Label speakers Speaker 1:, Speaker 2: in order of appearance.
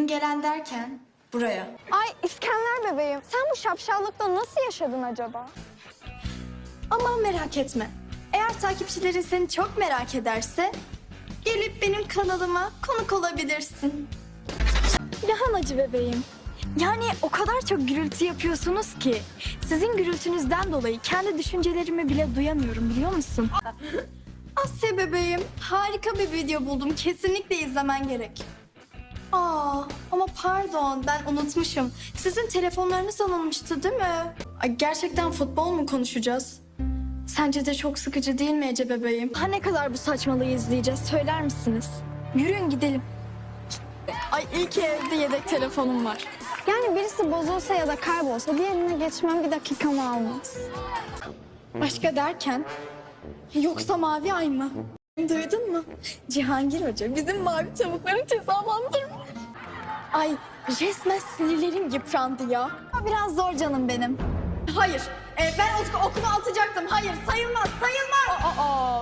Speaker 1: gelen derken buraya.
Speaker 2: Ay İskender bebeğim sen bu şapşallıkla nasıl yaşadın acaba?
Speaker 1: Ama merak etme. Eğer takipçilerin seni çok merak ederse gelip benim kanalıma konuk olabilirsin.
Speaker 3: İlhan Acı bebeğim. Yani o kadar çok gürültü yapıyorsunuz ki. Sizin gürültünüzden dolayı kendi düşüncelerimi bile duyamıyorum biliyor musun?
Speaker 1: Asya bebeğim, harika bir video buldum. Kesinlikle izlemen gerek. Aa, ama pardon ben unutmuşum. Sizin telefonlarınız alınmıştı değil mi? Ay, gerçekten futbol mu konuşacağız? Sence de çok sıkıcı değil mi Ece bebeğim?
Speaker 3: Ha ne kadar bu saçmalığı izleyeceğiz söyler misiniz? Yürüyün gidelim. Ay iyi ki evde yedek telefonum var.
Speaker 2: Yani birisi bozulsa ya da kaybolsa diğerine geçmem bir dakikamı almaz.
Speaker 1: Başka derken? Yoksa mavi ay mı? Duydun mu? Cihangir Hoca bizim mavi tavukları cezalandırmış. Ay resmen sinirlerim yıprandı ya.
Speaker 3: Biraz zor canım benim.
Speaker 1: Hayır. e, ben Utku okuma atacaktım. Hayır sayılmaz.